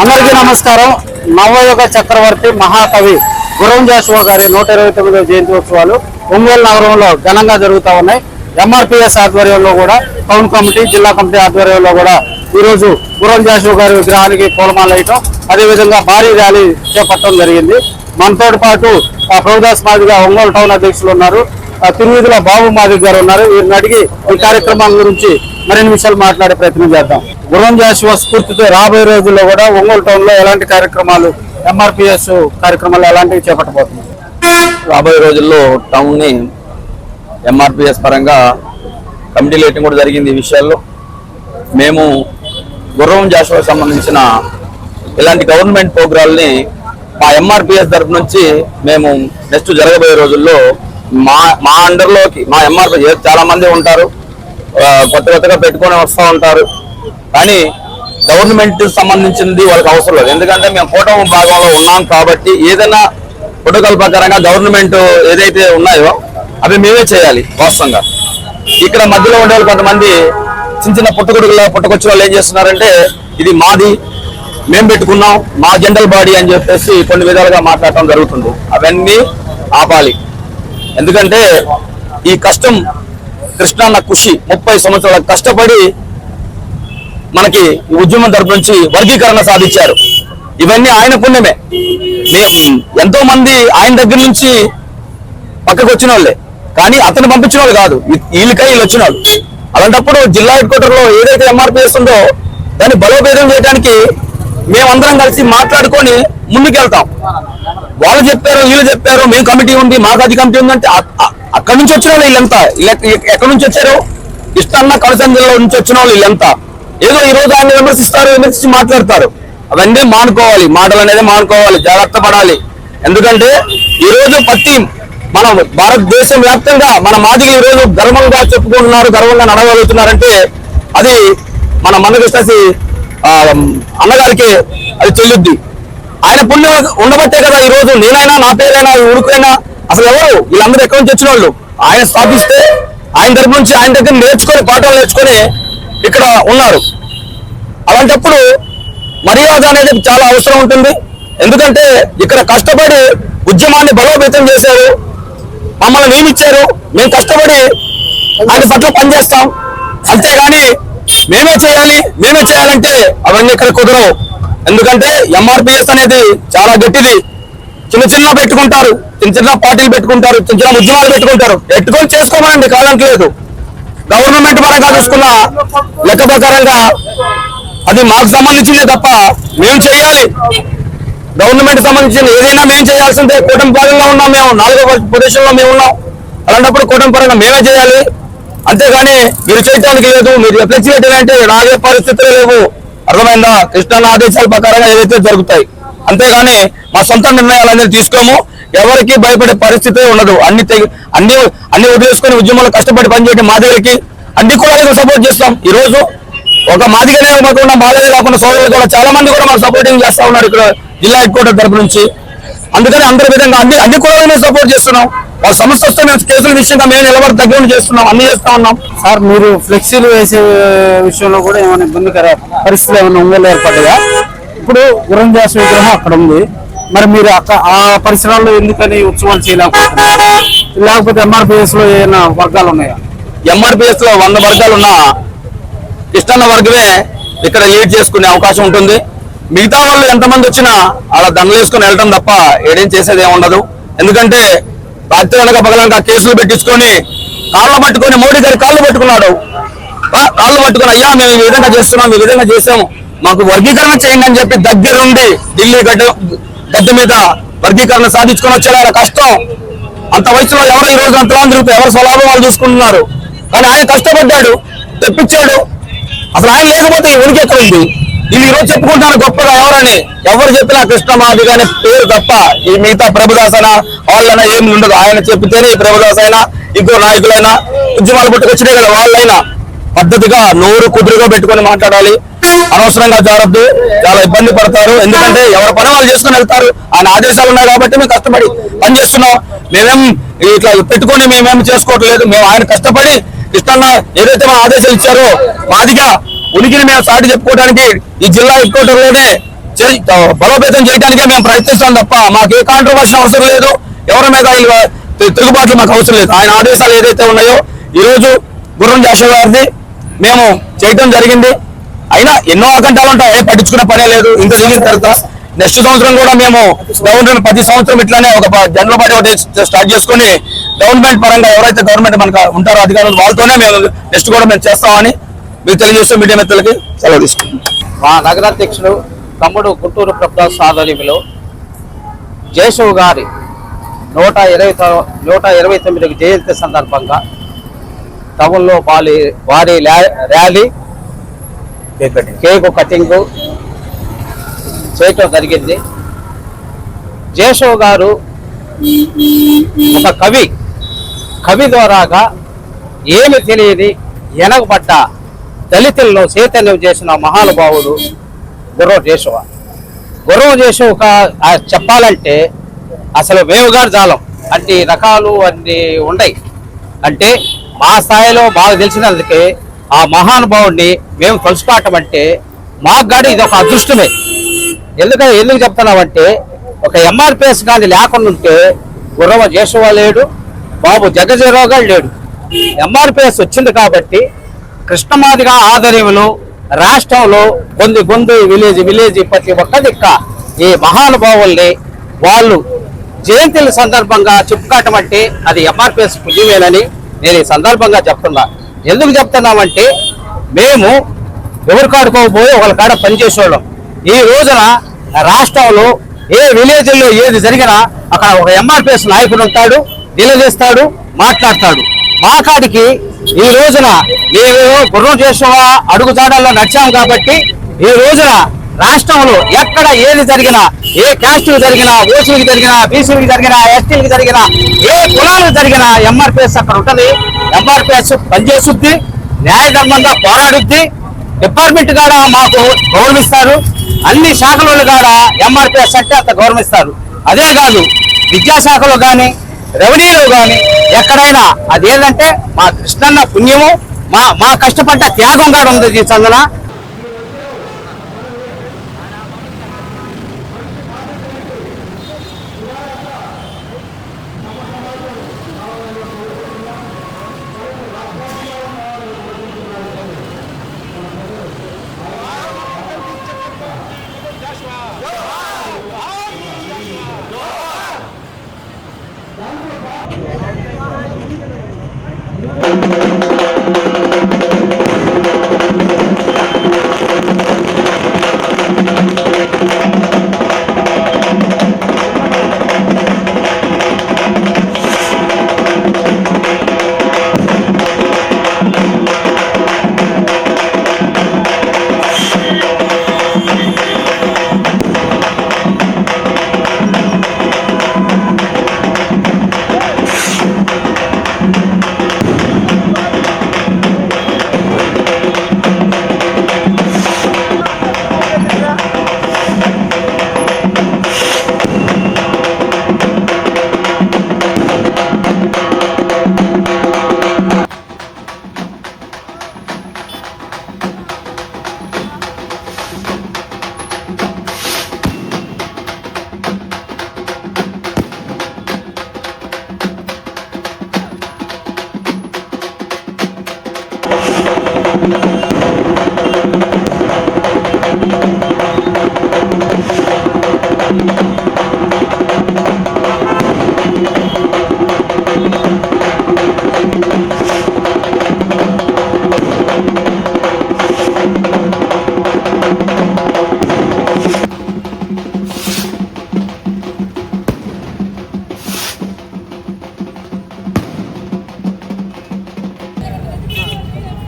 అందరికీ నమస్కారం. నవయుగ చక్రవర్తి మహాకవి గురం జాషువా గారి నూట ఇరవై తొమ్మిదవ జయంతి ఉత్సవాలు ఒంగోలు నగరంలో ఘనంగా జరుగుతూ ఉన్నాయి. ఎంఆర్పిఎస్ ఆధ్వర్యంలో కూడా టౌన్ కమిటీ జిల్లా కమిటీ ఆధ్వర్యంలో కూడా ఈరోజు రోజు గురం జాషువా గారి విగ్రహానికి పూలమాల వేయటం అదేవిధంగా భారీ ర్యాలీ చేపట్టడం జరిగింది. మనతో పాటు ప్రభుదాస్ మాదిగా ఒంగోలు టౌన్ అధ్యక్షులు ఉన్నారు. ఆ, తిరువీధిలో బాబు మాదిగ్ గారు ఉన్నారు. వీరిని అడిగి ఈ కార్యక్రమం గురించి మరిన్ని విషయాలు మాట్లాడే ప్రయత్నం చేద్దాం. గురం జాషువా స్ఫూర్తితో రాబోయే రోజుల్లో కూడా ఒంగోలు టౌన్లో ఎలాంటి కార్యక్రమాలు ఎంఆర్పిఎస్ కార్యక్రమాలు ఎలాంటివి చేపట్టబోతుంది రాబోయే రోజుల్లో టౌన్ని ఎంఆర్పిఎస్ పరంగా కమిటీ లేటింగ్ కూడా జరిగింది ఈ విషయాల్లో. మేము గుర్రం జాషువా సంబంధించిన ఇలాంటి గవర్నమెంట్ ప్రోగ్రాల్ని మా ఎంఆర్పిఎస్ తరపు నుంచి మేము నెక్స్ట్ జరగబోయే రోజుల్లో మా మా అండర్లోకి మా ఎంఆర్పి చాలా మంది ఉంటారు. కొత్త కొత్తగా పెట్టుకొని వస్తూ ఉంటారు. కానీ గవర్నమెంట్ సంబంధించింది వాళ్ళకి అవసరం లేదు. ఎందుకంటే మేము కూటమి భాగంలో ఉన్నాం కాబట్టి ఏదైనా ప్రోటోకాల్ ప్రకారంగా గవర్నమెంట్ ఏదైతే ఉన్నాయో అవి మేమే చేయాలి వాస్తవంగా. ఇక్కడ మధ్యలో ఉండే వాళ్ళు కొంతమంది చిన్న చిన్న పుట్టగొడుగుల పుట్టకొచ్చిన వాళ్ళు ఏం చేస్తున్నారంటే ఇది మాది మేము పెట్టుకున్నాం మా జనరల్ బాడీ అని చెప్పేసి కొన్ని విధాలుగా మాట్లాడటం జరుగుతుంది. అవన్నీ ఆపాలి. ఎందుకంటే ఈ కష్టం కృష్ణన్న కృషి ముప్పై సంవత్సరాల కష్టపడి మనకి ఉద్యమం తరపు నుంచి వర్గీకరణ సాధించారు. ఇవన్నీ ఆయన పుణ్యమే. మేము ఎంతో మంది ఆయన దగ్గర నుంచి పక్కకు వచ్చిన వాళ్ళే కానీ అతను పంపించిన వాళ్ళు కాదు. వీళ్ళకై వీళ్ళు వచ్చిన వాళ్ళు అలాంటప్పుడు జిల్లా హెడ్ క్వార్టర్లో ఏదైతే ఎంఆర్పిఎస్ ఉందో దాన్ని బలోపేతం చేయడానికి మేమందరం కలిసి మాట్లాడుకొని ముందుకెళ్తాం. వాళ్ళు చెప్పారు వీళ్ళు చెప్పారు మేము కమిటీ ఉంది మాకు అది కమిటీ ఉందంటే అక్కడి నుంచి వచ్చిన వాళ్ళు వీళ్ళంతా ఎక్కడి నుంచి వచ్చారు? ఇష్టన్న కలసం జిల్లా నుంచి వచ్చిన వాళ్ళు వీళ్ళంతా. ఏదో ఈ రోజు ఆయన విమర్శిస్తారు విమర్శించి మాట్లాడతారు. అవన్నీ మానుకోవాలి మాటలు అనేది మానుకోవాలి జాగ్రత్త పడాలి. ఎందుకంటే ఈ రోజు ప్రతి మన భారతదేశం వ్యాప్తంగా మన మాదిగలు ఈ రోజు గర్వంగా చెప్పుకుంటున్నారు గర్వంగా నడవగలుగుతున్నారంటే అది మన మందకృష్ణసి అన్నగారికి అది చెల్లుద్ది. ఆయన పుణ్యం ఉండబట్టే కదా ఈ రోజు నేనైనా నా పేరైనా ఈ ఊరికైనా అసలు ఎవరు? వీళ్ళందరూ ఎక్కడి నుంచి వచ్చిన వాళ్ళు? ఆయన స్థాపిస్తే ఆయన దగ్గర నుంచి ఆయన దగ్గర నేర్చుకొని పాఠాలు నేర్చుకొని ఇక్కడ ఉన్నారు. అలాంటప్పుడు మర్యాద అనేది చాలా అవసరం ఉంటుంది. ఎందుకంటే ఇక్కడ కష్టపడి ఉద్యమాన్ని బలోపేతం చేశారు. మమ్మల్ని నియమించారు. మేము కష్టపడి దాని పట్ల పనిచేస్తాం. అంతేగాని మేమే చేయాలి మేమే చేయాలంటే అవన్నీ ఇక్కడ కుదరవు. ఎందుకంటే ఎంఆర్పిఎస్ అనేది చాలా గట్టిది. చిన్న చిన్న పెట్టుకుంటారు చిన్న చిన్న పార్టీలు పెట్టుకుంటారు చిన్న చిన్న ఉద్యమాలు పెట్టుకుంటారు. పెట్టుకొని చేసుకోమనండి కాదంటలేదు. గవర్నమెంట్ పరంగా చూసుకున్న లెక్క ప్రకారంగా అది మాకు సంబంధించింది తప్ప మేము చేయాలి గవర్నమెంట్ సంబంధించిన ఏదైనా మేము చేయాల్సిందే. కూటమి భాగంగా ఉన్నాం మేము. నాలుగో పొజిషన్లో మేము ఉన్నాం. అలాంటప్పుడు కూటమి పరంగా మేమే చేయాలి. అంతేగాని మీరు చేయటానికి లేదు. మీరు ఫ్లెక్సీ పెట్టాలంటే నాగే పరిస్థితులు లేవు. అర్థమైందా? కృష్ణ ఆదేశాల ప్రకారంగా ఏదైతే జరుగుతాయి. అంతేగాని మా సొంత నిర్ణయాలు అనేది తీసుకోము. ఎవరికి భయపడే పరిస్థితి ఉండదు. అన్ని అన్ని అన్ని వదిలేసుకుని ఉద్యమంలో కష్టపడి పనిచేయడం మా దగ్గరికి. అన్ని కూడా సపోర్ట్ చేస్తాం. ఈ రోజు ఒక మాదిగనే కాకుండా మాదిగనే కాకుండా సోదరులు కూడా చాలా మంది కూడా మాకు సపోర్టింగ్ చేస్తా ఉన్నారు ఇక్కడ జిల్లా హెడ్ క్వార్టర్ తరపు నుంచి. అందుకని అందరి విధంగా అన్ని అన్ని కూడా మేము సపోర్ట్ చేస్తున్నాం. వాళ్ళ సమస్య వస్తే మేము కేసుల విషయంగా మేము నిలబడి దగ్గర చేస్తున్నాం అన్ని చేస్తా ఉన్నాం. సార్ మీరు ఫ్లెక్సీలు వేసే విషయంలో కూడా ఏమైనా ఇబ్బందికర పరిస్థితులు ఏమైనా ఒంగోలు ఏర్పడ్డాయా? ఇప్పుడు గురం జాషువా విగ్రహం అక్కడ ఉంది. మరి మీరు ఆ పరిసరాల్లో ఎందుకని ఉత్సవాలు చేయలేకపోతున్నారు? లేకపోతే ఎంఆర్పిఎస్లో ఏమైనా వర్గాలు ఉన్నాయా? ఎంఆర్పిఎస్లో వంద వర్గాలు ఉన్న కృష్ణన్న వర్గమే ఇక్కడ లీడ్ చేసుకునే అవకాశం ఉంటుంది. మిగతా వాళ్ళు ఎంతమంది వచ్చినా అలా దండలు వెళ్ళటం తప్ప ఏడేం చేసేది ఏముండదు ఉండదు. ఎందుకంటే రాత్రి వెనక పగలనక కేసులు పెట్టించుకొని కాళ్ళు పట్టుకొని మోడీ గారి కాళ్ళు పట్టుకున్నాడు. కాళ్ళు పట్టుకుని అయ్యా మేము ఈ విధంగా చేస్తున్నాం ఈ విధంగా చేసాము మాకు వర్గీకరణ చేయండి అని చెప్పి దగ్గరుండి ఢిల్లీ గడ్డ గడ్డ మీద వర్గీకరణ సాధించుకొని వచ్చేలా కష్టం. అంత వయసులో ఎవరు ఈ రోజు అంతలా తిరుగుతారు ఎవరు స్వలాభం వాళ్ళు చూసుకుంటున్నారు. కానీ ఆయన కష్టపడ్డాడు తెప్పించాడు. అసలు ఆయన లేకపోతే ఈ ఉనికి ఎక్కడ ఉంది వీళ్ళు ఈ చెప్పుకుంటారు గొప్పగా ఎవరని. ఎవరు చెప్పినా కృష్ణమాది కానీ పేరు తప్ప ఈ మిగతా ప్రభుదాసన వాళ్ళైనా ఏమి ఉండదు. ఆయన చెప్తేనే ఈ ప్రభుదాస్ అయినా ఇంకో నాయకులైనా ఉద్యమాలు పుట్టుకొచ్చినాయి కదా వాళ్ళైనా. పద్ధతిగా నోరు కుదురుగా పెట్టుకొని మాట్లాడాలి. అనవసరంగా జారద్దు. చాలా ఇబ్బంది పడతారు. ఎందుకంటే ఎవరి పని వాళ్ళు చేసుకుని వెళ్తారు. ఆయన ఆదేశాలు ఉన్నాయి కాబట్టి మేము కష్టపడి పని చేస్తున్నాం మేమేం ఇట్లా పెట్టుకొని మేమేం చేసుకోవట్లేదు. మేము ఆయన కష్టపడి ఇష్టన్న ఏదైతే మా ఆదేశాలు ఇచ్చారో మాదిగా ఉనికిని మేము సాటి చెప్పుకోవడానికి ఈ జిల్లా హెడ్ చే- బలోపేతం చేయడానికే మేము ప్రయత్నిస్తాం తప్ప మాకు ఏ కాంట్రవర్షన్ అవసరం లేదు. ఎవరి మీద తిరుగుబాట్లు మాకు అవసరం లేదు. ఆయన ఆదేశాలు ఏదైతే ఉన్నాయో ఈరోజు గుర్రం జాషువా గారిది మేము చేయటం జరిగింది. అయినా ఎన్నో ఆకంఠాలు ఉంటాయి. పట్టించుకునే పనే లేదు. ఇంత జరిగిన తర్వాత నెక్స్ట్ సంవత్సరం కూడా మేము గవర్నమెంట్ ప్రతి సంవత్సరం ఇట్లానే ఒక జనరల్ పార్టీ ఒకటి స్టార్ట్ చేసుకుని గవర్నమెంట్ పరంగా ఎవరైతే గవర్నమెంట్ మనకు ఉంటారో అధికారులు వాళ్ళతోనే మేము నెక్స్ట్ కూడా మేము చేస్తామని మీకు తెలియజేస్తూ మీడియా మిత్రులకి సెలవు తీసుకుంటాం మా నగరాధ్యక్షుడు తమ్ముడు గుంటూరు ప్రభుత్వ ఆధ్వర్యంలో జయశివ్ గారి నూట ఇరవై నూట ఇరవై తొమ్మిది జయంతి సందర్భంగా టౌన్లో భారీ వారి ర్యాలీ కేకు కటింగ్ చేయటం జరిగింది. జయశివ్ గారు ఒక కవి కవి ద్వారాగా ఏమి తెలియని ఎనగబడ్డ దళితుల్లో చైతన్యం చేసిన మహానుభావుడు గుర్రం జేషువ. గుర్రం జేషువ ఒక చెప్పాలంటే అసలు వేవుగారు జాలం. అన్ని రకాలు అన్ని ఉన్నాయి అంటే మా స్థాయిలో బాగా తెలిసినందుకే ఆ మహానుభావుడిని మేము తలుచుకోవటం అంటే మాకు గాడి ఇది ఒక అదృష్టమే. ఎందుకంటే ఎందుకు చెప్తున్నామంటే ఒక ఎంఆర్పిఎస్ కానీ లేకుండా ఉంటే గుర్రవ జేషువ లేడు బాబు జగజీరావు గారు లేడు. ఎంఆర్పిఎస్ వచ్చింది కాబట్టి కృష్ణమాదిగా ఆధ్వర్యంలో రాష్ట్రంలో కొంది గొంతు విలేజ్ విలేజ్ ప్రతి ఒక్క దిక్క ఈ మహానుభావుల్ని వాళ్ళు జయంతుల సందర్భంగా చెప్పుకోవటం అంటే అది ఎంఆర్పిఎస్ పుణ్యమేనని నేను ఈ సందర్భంగా చెప్తున్నా. ఎందుకు చెప్తున్నామంటే మేము ఎవరు కాడుకోకపోయి ఒకరి కాడ పనిచేసేవాళ్ళం ఈ రోజున రాష్ట్రంలో ఏ విలేజ్లో ఏది జరిగినా అక్కడ ఒక ఎంఆర్పిఎస్ నాయకుడు ఉంటాడు. నిలదీస్తాడు మాట్లాడతాడు. మాకాడికి ఈ రోజున మేము గుర్రం చేసిన అడుగు జాడల్లో నడిచాం కాబట్టి ఈ రోజున రాష్ట్రంలో ఎక్కడ ఏది జరిగినా ఏ క్యాస్టులు జరిగినా ఓసీలకు జరిగినా బీసీలకు జరిగినా ఎస్టీలకు జరిగినా ఏ కులాలకు జరిగినా ఎంఆర్పిఎస్ అక్కడ ఉంటుంది. ఎంఆర్పిఎస్ పనిచేస్తుంది న్యాయధర్మంగా పోరాడుద్ది. డిపార్ట్మెంట్ కాడ మాకు గౌరవిస్తారు. అన్ని శాఖలలో కాడ ఎంఆర్పిఎస్ అంటే అంత గౌరవిస్తారు. అదే కాదు విద్యాశాఖలో కానీ రెవెన్యూలో కానీ ఎక్కడైనా అదేంటంటే మా కృష్ణన్న పుణ్యము మా మా కష్టపడ్డ త్యాగం కాడ ఉంది ఈ చందన.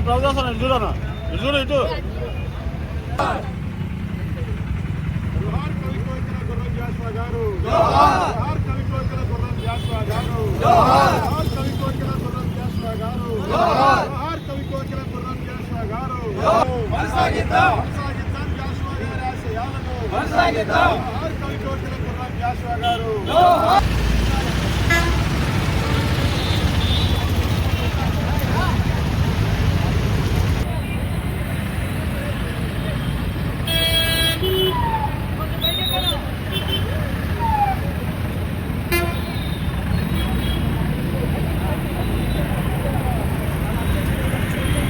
ప్రభుత్వం ఇటు చూడను ఇటు చూడు ఇటు కొనసాగిద్దాం కొనసాగిద్దాం కొనసాగిద్దాం కొనసాగిద్దాం